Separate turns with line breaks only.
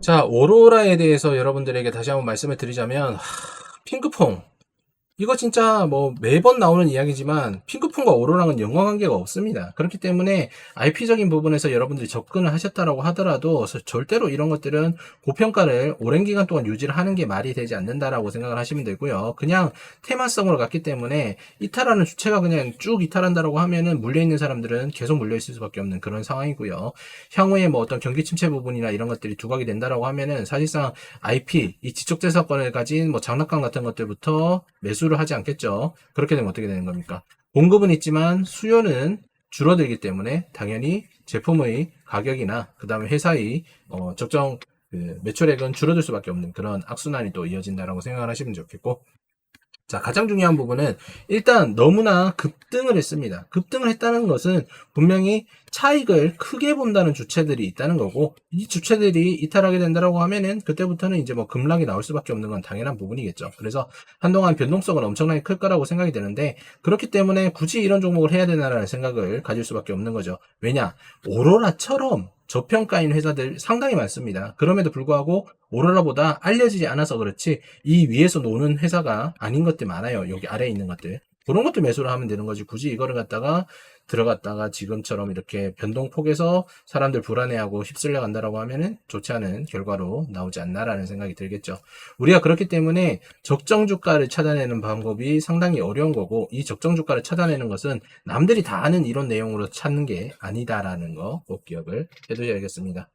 자, 오로라에 대해서 여러분들에게 다시 한번 말씀을 드리자면, 하, 핑크퐁. 이거 진짜 뭐 매번 나오는 이야기지만 핑크퐁과 오로라는 연관 관계가 없습니다. 그렇기 때문에 IP적인 부분에서 여러분들이 접근을 하셨다라고 하더라도 서- 절대로 이런 것들은 고평가를 오랜 기간 동안 유지를 하는 게 말이 되지 않는다라고 생각을 하시면 되고요. 그냥 테마성으로 갔기 때문에 이탈하는 주체가 그냥 쭉 이탈한다라고 하면은 물려 있는 사람들은 계속 물려 있을 수밖에 없는 그런 상황이고요. 향후에 뭐 어떤 경기 침체 부분이나 이런 것들이 두각이 된다라고 하면은 사실상 IP, 이 지적 재산권을 가진 뭐 장난감 같은 것들부터 매수 를 하지 않겠죠. 그렇게 되면 어떻게 되는 겁니까? 공급은 있지만 수요는 줄어들기 때문에 당연히 제품의 가격이나 그 다음에 회사의 어, 적정 그 매출액은 줄어들 수밖에 없는 그런 악순환이 또 이어진다라고 생각을 하시면 좋겠고 자, 가장 중요한 부분은 일단 너무나 급등을 했습니다. 급등을 했다는 것은 분명히 차익을 크게 본다는 주체들이 있다는 거고 이 주체들이 이탈하게 된다라고 하면은 그때부터는 이제 뭐 급락이 나올 수밖에 없는 건 당연한 부분이겠죠. 그래서 한동안 변동성은 엄청나게 클 거라고 생각이 되는데 그렇기 때문에 굳이 이런 종목을 해야 되나라는 생각을 가질 수밖에 없는 거죠. 왜냐? 오로라처럼 저평가인 회사들 상당히 많습니다. 그럼에도 불구하고 오로라보다 알려지지 않아서 그렇지 이 위에서 노는 회사가 아닌 것들 많아요. 여기 아래에 있는 것들. 그런 것들 매수를 하면 되는 거지. 굳이 이거를 갖다가 들어갔다가 지금처럼 이렇게 변동폭에서 사람들 불안해하고 휩쓸려 간다라고 하면은 좋지 않은 결과로 나오지 않나라는 생각이 들겠죠. 우리가 그렇기 때문에 적정 주가를 찾아내는 방법이 상당히 어려운 거고 이 적정 주가를 찾아내는 것은 남들이 다 아는 이런 내용으로 찾는 게 아니다라는 거 꼭 기억을 해두셔야겠습니다.